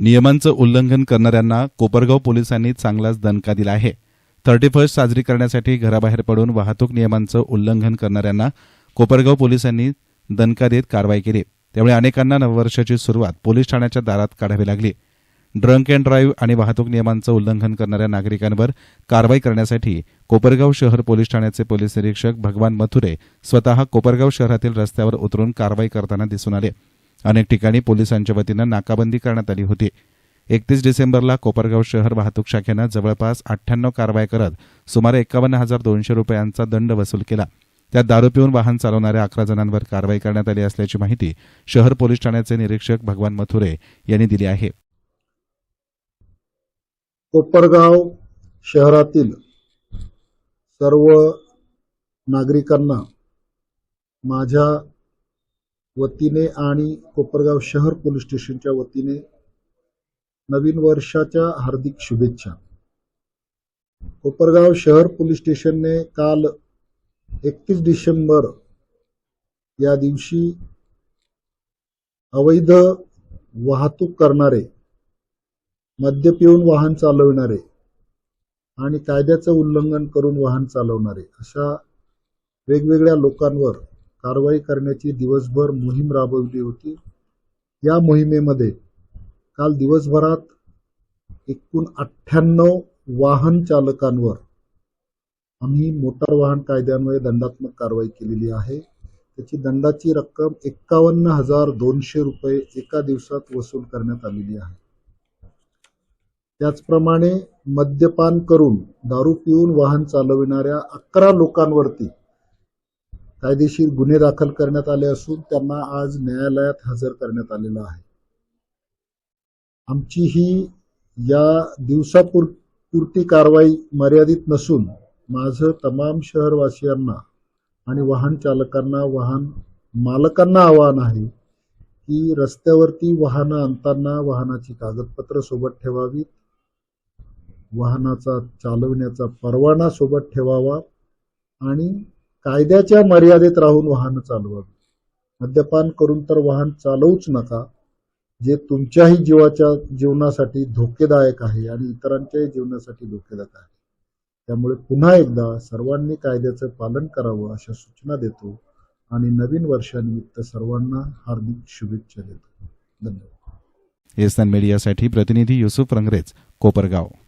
नियमांचं उल्लंघन करणाऱ्यांना कोपरगाव पोलिसांनी चांगलाच दणका दिला आहे. थर्टी फर्स्ट साजरी करण्यासाठी घराबाहेर पडून वाहतूक नियमांचं उल्लंघन करणाऱ्यांना कोपरगाव पोलिसांनी दणका देत कारवाई केली. त्यामुळे अनेकांना नववर्षाची सुरुवात पोलीस ठाण्याच्या दारात काढावी लागली. ड्रंक अँड ड्राईव्ह आणि वाहतूक नियमांचं उल्लंघन करणाऱ्या नागरिकांवर कारवाई करण्यासाठी कोपरगाव शहर पोलीस ठाण्याचे पोलीस निरीक्षक भगवान मथुरे स्वतः कोपरगाव शहरातील रस्त्यावर उतरून कारवाई करताना दिसून आले. अनेक ठिकाणी पोलिसांच्या वतीनं नाकाबंदी करण्यात आली होती. एकतीस डिसेंबरला कोपरगाव शहर वाहतूक शाखेनं जवळपास अठ्ठ्याण्णव कारवाई करत सुमारे एकावन्न हजार दोनशे रुपयांचा दंड वसूल केला. त्यात दारू पिऊन वाहन चालवणाऱ्या अकरा जणांवर कारवाई करण्यात आली असल्याची माहिती शहर पोलीस ठाण्याचे निरीक्षक भगवान मथुरे यांनी दिली आहे. कोपरगाव शहरातील सर्व नागरिकांना माझ्या वतीने आणि कोपरगाव शहर पोलीस स्टेशनच्या वतीने नवीन वर्षाच्या हार्दिक शुभेच्छा. कोपरगाव शहर पोलीस स्टेशनने काल एकतीस डिसेंबर या दिवशी अवैध वाहतूक करणारे मद्य पिऊन वाहन चालविणारे आणि कायद्याचं उल्लंघन करून वाहन चालवणारे अशा वेगवेगळ्या लोकांवर कारवाई करण्याची दिवसभर मोहीम राबवली होती. या मोहिमेमध्ये काल दिवसभरात एकूण अठ्ठ्याण्णव वाहन चालकांवर आम्ही मोटार वाहन कायद्यान्वये दंडात्मक कारवाई केलेली आहे. त्याची दंडाची रक्कम एक्कावन्न हजार दोनशे रुपये एका दिवसात वसूल करण्यात आलेली आहे. त्याचप्रमाणे मद्यपान करून दारू पिऊन वाहन चालविणाऱ्या अकरा लोकांवरती कायदेशीर गुन्हे दाखल करण्यात आले असून त्यांना आज न्यायालयात हजर करण्यात आलेलं आहे. आमची ही या दिवसापुरती कारवाई मर्यादित नसून माझं तमाम शहरवासियांना आणि वाहन चालकांना वाहन मालकांना आवाहन आहे की रस्त्यावरती वाहनं आणताना वाहनाची कागदपत्र सोबत ठेवावीत वाहनाचा चालवण्याचा परवाना सोबत ठेवावा आणि कायद्याच्या मर्यादेत राहून वाहन चालवावी. मद्यपान करून तर वाहन चालवूच नका. जे तुमच्याही जीवाच्या जीवनासाठी धोकेदायक आहे आणि इतरांच्याही जीवनासाठी धोकेदायक आहे. त्यामुळे पुन्हा एकदा सर्वांनी कायद्याचं पालन करावं अशा सूचना देतो आणि नवीन वर्षानिमित्त सर्वांना हार्दिक शुभेच्छा देतो. धन्यवाद. एसन मीडियासाठी प्रतिनिधी युसुफ रंगरेज कोपरगाव.